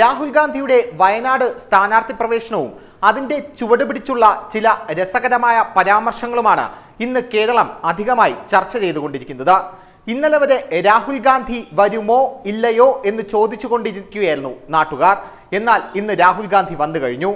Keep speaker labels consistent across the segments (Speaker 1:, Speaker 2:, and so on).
Speaker 1: രാഹുൽ ഗാന്ധിയുടെ വയനാട് സ്ഥാനാർത്ഥി പ്രവേശനവും അതിന്റെ ചുവട് പിടിച്ചുള്ള ചില രസകരമായ പരാമർശങ്ങളുമാണ് ഇന്ന് കേരളം അധികമായി ചർച്ച ചെയ്തുകൊണ്ടിരിക്കുന്നത്. ഇന്നലെ വരെ രാഹുൽ ഗാന്ധി വരുമോ ഇല്ലയോ എന്ന് ചോദിച്ചുകൊണ്ടിരിക്കുകയായിരുന്നു നാട്ടുകാർ. എന്നാൽ ഇന്ന് രാഹുൽ ഗാന്ധി വന്നു കഴിഞ്ഞു.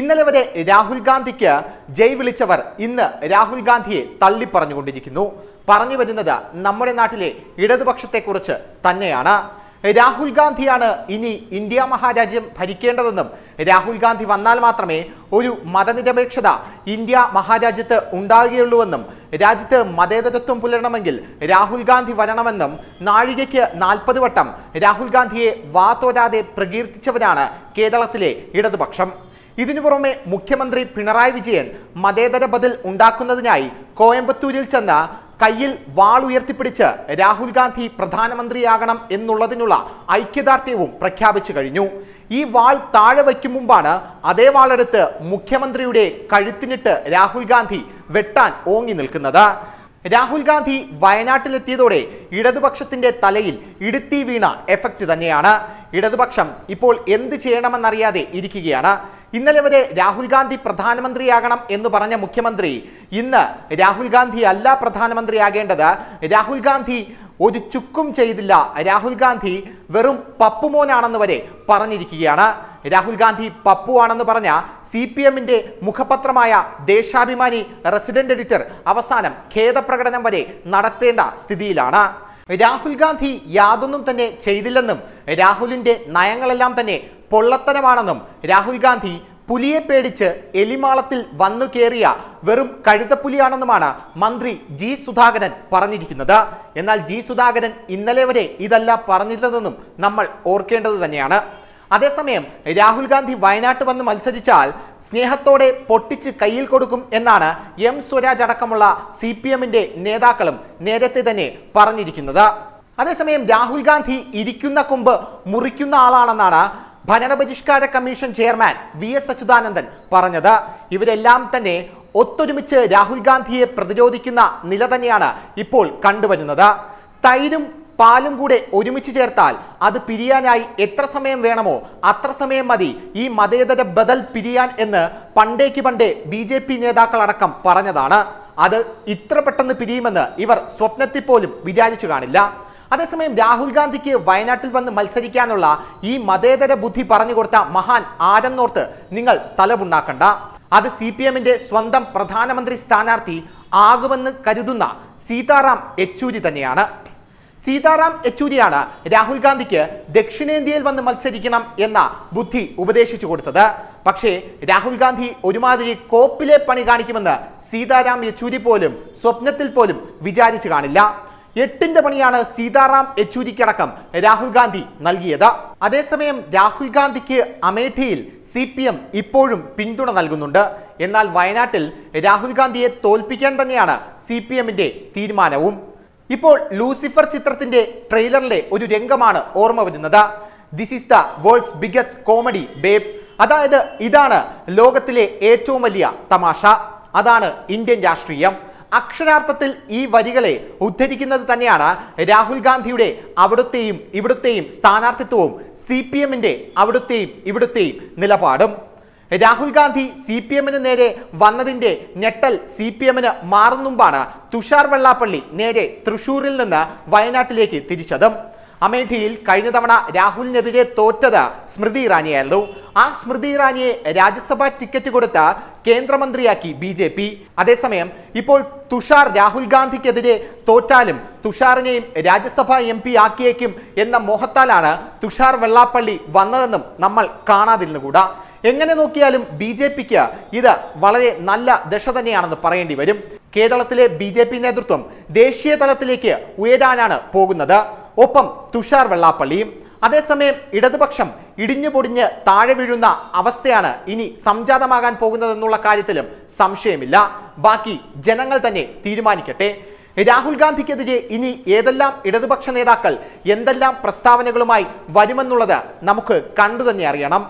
Speaker 1: ഇന്നലെ വരെ രാഹുൽ ഗാന്ധിക്ക് ജയ് വിളിച്ചവർ ഇന്ന് രാഹുൽ ഗാന്ധിയെ തള്ളിപ്പറഞ്ഞുകൊണ്ടിരിക്കുന്നു. പറഞ്ഞു വരുന്നത് നമ്മുടെ നാട്ടിലെ ഇടതുപക്ഷത്തെക്കുറിച്ച് തന്നെയാണ്. രാഹുൽ ഗാന്ധിയാണ് ഇനി ഇന്ത്യ മഹാരാജ്യം ഭരിക്കേണ്ടതെന്നും രാഹുൽ ഗാന്ധി വന്നാൽ മാത്രമേ ഒരു മതനിരപേക്ഷത ഇന്ത്യ മഹാരാജ്യത്ത് ഉണ്ടാകുകയുള്ളൂവെന്നും രാജ്യത്ത് മതേതരത്വം പുലരണമെങ്കിൽ രാഹുൽ ഗാന്ധി വരണമെന്നും നാഴികയ്ക്ക് നാൽപ്പത് വട്ടം രാഹുൽ ഗാന്ധിയെ വാതോരാതെ പ്രകീർത്തിച്ചവരാണ് കേരളത്തിലെ ഇടതുപക്ഷം. ഇതിനു പുറമെ മുഖ്യമന്ത്രി പിണറായി വിജയൻ മതേതര ബദൽ ഉണ്ടാക്കുന്നതിനായി കോയമ്പത്തൂരിൽ ചെന്ന് കയ്യിൽ വാൾ ഉയർത്തിപ്പിടിച്ച് രാഹുൽ ഗാന്ധി പ്രധാനമന്ത്രിയാകണം എന്നുള്ളതിനുള്ള ഐക്യദാർഢ്യവും പ്രഖ്യാപിച്ചു കഴിഞ്ഞു. ഈ വാൾ താഴെ വയ്ക്കും മുമ്പാണ് അതേ വാളെടുത്ത് മുഖ്യമന്ത്രിയുടെ കഴുത്തിനിട്ട് രാഹുൽ ഗാന്ധി വെട്ടാൻ ഓങ്ങി നിൽക്കുന്നത്. രാഹുൽ ഗാന്ധി വയനാട്ടിലെത്തിയതോടെ ഇടതുപക്ഷത്തിന്റെ തലയിൽ ഇടുത്തി വീണ എഫക്റ്റ് തന്നെയാണ്. ഇടതുപക്ഷം ഇപ്പോൾ എന്ത് ചെയ്യണമെന്നറിയാതെ ഇരിക്കുകയാണ്. ഇന്നലെ വരെ രാഹുൽ ഗാന്ധി പ്രധാനമന്ത്രിയാകണം എന്ന് പറഞ്ഞ മുഖ്യമന്ത്രി ഇന്ന് രാഹുൽ ഗാന്ധി അല്ല പ്രധാനമന്ത്രിയാകേണ്ടത്. രാഹുൽ ഗാന്ധി ഒരു ചുക്കും ചെയ്തില്ല. രാഹുൽ ഗാന്ധി വെറും പപ്പുമോനാണെന്ന് വരെ പറഞ്ഞിരിക്കുകയാണ്. രാഹുൽ ഗാന്ധി പപ്പുവാണെന്ന് പറഞ്ഞ സി പി എമ്മിന്റെ മുഖപത്രമായ ദേശാഭിമാനി റെസിഡന്റ് എഡിറ്റർ അവസാനം ഖേദപ്രകടനം വരെ നടത്തേണ്ട സ്ഥിതിയിലാണ്. രാഹുൽ ഗാന്ധി യാതൊന്നും തന്നെ ചെയ്തില്ലെന്നും രാഹുലിന്റെ നയങ്ങളെല്ലാം തന്നെ പൊള്ളത്തരമാണെന്നും രാഹുൽ ഗാന്ധി പുലിയെ പേടിച്ച് എലിമാളത്തിൽ വന്നു കയറിയ വെറും കഴുതപ്പുലിയാണെന്നുമാണ് മന്ത്രി ജി സുധാകരൻ പറഞ്ഞിരിക്കുന്നത്. എന്നാൽ ജി സുധാകരൻ ഇന്നലെ വരെ ഇതല്ല പറഞ്ഞിരുന്നതെന്നും നമ്മൾ ഓർക്കേണ്ടത് തന്നെയാണ്. അതേസമയം രാഹുൽ ഗാന്ധി വയനാട്ട് വന്ന് മത്സരിച്ചാൽ സ്നേഹത്തോടെ പൊട്ടിച്ച് കയ്യിൽ കൊടുക്കും എന്നാണ് എം സ്വരാജ് അടക്കമുള്ള സി പി എമ്മിന്റെ നേതാക്കളും നേരത്തെ തന്നെ പറഞ്ഞിരിക്കുന്നത്. അതേസമയം രാഹുൽ ഗാന്ധി ഇരിക്കുന്ന കൊമ്പ് മുറിക്കുന്ന ആളാണെന്നാണ് ഭരണപരിഷ്കാര commission chairman V S Achuthanandan പറഞ്ഞത്. ഇവരെല്ലാം തന്നെ ഒത്തൊരുമിച്ച് രാഹുൽ ഗാന്ധിയെ പ്രതിരോധിക്കുന്ന നില തന്നെയാണ് ഇപ്പോൾ കണ്ടുവരുന്നത്. തൈരും പാലും കൂടെ ഒരുമിച്ച് ചേർത്താൽ അത് പിരിയാനായി എത്ര സമയം വേണമോ അത്ര സമയം മതി. ഈ മതേതര ബദൽ പിരിയാൻ എന്ന് പണ്ടേക്ക് പണ്ടേ ബി ജെ പി നേതാക്കളടക്കം പറഞ്ഞതാണ്. അത് ഇത്ര പെട്ടെന്ന് പിരിയുമെന്ന് ഇവർ സ്വപ്നത്തിൽ പോലും വിചാരിച്ചു കാണില്ല. അതേസമയം രാഹുൽ ഗാന്ധിക്ക് വയനാട്ടിൽ വന്ന് മത്സരിക്കാനുള്ള ഈ മതേതര ബുദ്ധി പറഞ്ഞു കൊടുത്ത മഹാൻ ആരെന്നോർത്ത് നിങ്ങൾ തലപുണ്ണാക്കണ്ട. അത് സി പി എമ്മിന്റെ സ്വന്തം പ്രധാനമന്ത്രി സ്ഥാനാർത്ഥി ആകുമെന്ന് കരുതുന്ന സീതാറാം യെച്ചൂരി തന്നെയാണ്. സീതാറാം യെച്ചൂരിയാണ് രാഹുൽ ഗാന്ധിക്ക് ദക്ഷിണേന്ത്യയിൽ വന്ന് മത്സരിക്കണം എന്ന ബുദ്ധി ഉപദേശിച്ചു കൊടുത്തത്. പക്ഷേ രാഹുൽ ഗാന്ധി ഒരുമാതിരി കോപ്പിലെ പണി കാണിക്കുമെന്ന് സീതാറാം യെച്ചൂരി പോലും സ്വപ്നത്തിൽ പോലും വിചാരിച്ചു കാണില്ല. എട്ടിന്റെ പണിയാണ് സീതാറാം യെച്ചൂരിക്കടക്കം രാഹുൽ ഗാന്ധി നൽകിയത്. അതേസമയം രാഹുൽ ഗാന്ധിക്ക് അമേഠിയിൽ സി പി എം ഇപ്പോഴും പിന്തുണ നൽകുന്നുണ്ട്. എന്നാൽ വയനാട്ടിൽ രാഹുൽ ഗാന്ധിയെ തോൽപ്പിക്കാൻ തന്നെയാണ് സി പി എമ്മിന്റെ തീരുമാനവും. ഇപ്പോൾ ലൂസിഫർ ചിത്രത്തിന്റെ ട്രെയിലറിലെ ഒരു രംഗമാണ് ഓർമ്മ വരുന്നത്. This is the world's biggest comedy babe അതായത് ഇതാണ് ലോകത്തിലെ ഏറ്റവും വലിയ തമാശ. അതാണ് ഇന്ത്യൻ രാഷ്ട്രീയം. അക്ഷരാർത്ഥത്തിൽ ഈ വരികളെ ഉദ്ധരിക്കുന്നത് തന്നെയാണ് രാഹുൽ ഗാന്ധിയുടെ അവിടുത്തെയും ഇവിടുത്തെയും സ്ഥാനാർത്ഥിത്വവും സി പി എമ്മിന്റെ അവിടുത്തെയും ഇവിടുത്തെയും നിലപാടും. രാഹുൽ ഗാന്ധി സി പി എമ്മിന് നേരെ വന്നതിന്റെ ഞെട്ടൽ സി പി എമ്മിന് മാറുന്നുമ്പാണ് തുഷാർ വെള്ളാപ്പള്ളി നേരെ തൃശൂരിൽ നിന്ന് വയനാട്ടിലേക്ക് തിരിച്ചതും. അമേഠിയിൽ കഴിഞ്ഞ തവണ രാഹുലിനെതിരെ തോറ്റത് സ്മൃതി ഇറാനിയായിരുന്നു. ആ സ്മൃതി ഇറാനിയെ രാജ്യസഭാ ടിക്കറ്റ് കൊടുത്ത കേന്ദ്രമന്ത്രിയാക്കി ബി ജെ പി. അതേസമയം ഇപ്പോൾ തുഷാർ രാഹുൽ ഗാന്ധിക്കെതിരെ തോറ്റാലും തുഷാറിനെയും രാജ്യസഭാ എം പി ആക്കിയേക്കും എന്ന മോഹത്താലാണ് തുഷാർ വെള്ളാപ്പള്ളി വന്നതെന്നും നമ്മൾ കാണാതിരുന്നുകൂടാ. എങ്ങനെ നോക്കിയാലും ബി ജെ പിക്ക് ഇത് വളരെ നല്ല ദശ തന്നെയാണെന്ന് പറയേണ്ടി വരും. കേരളത്തിലെ ബി ജെ പി നേതൃത്വം ദേശീയ തലത്തിലേക്ക് ഉയരാനാണ് പോകുന്നത്. ഒപ്പം തുഷാർ വെള്ളാപ്പള്ളിയും അതേസമയം ഇടതുപക്ഷം ഇടിഞ്ഞു പൊടിഞ്ഞ് താഴെ വീഴുന്ന അവസ്ഥയാണ് ഇനി സംജാതമാകാൻ പോകുന്നതെന്നുള്ള കാര്യത്തിലും സംശയമില്ല. ബാക്കി ജനങ്ങൾ തന്നെ തീരുമാനിക്കട്ടെ. രാഹുൽ ഗാന്ധിക്കെതിരെ ഇനി ഏതെല്ലാം ഇടതുപക്ഷ നേതാക്കൾ എന്തെല്ലാം പ്രസ്താവനകളുമായി വരുമെന്നുള്ളത് നമുക്ക് കണ്ടു തന്നെ അറിയണം.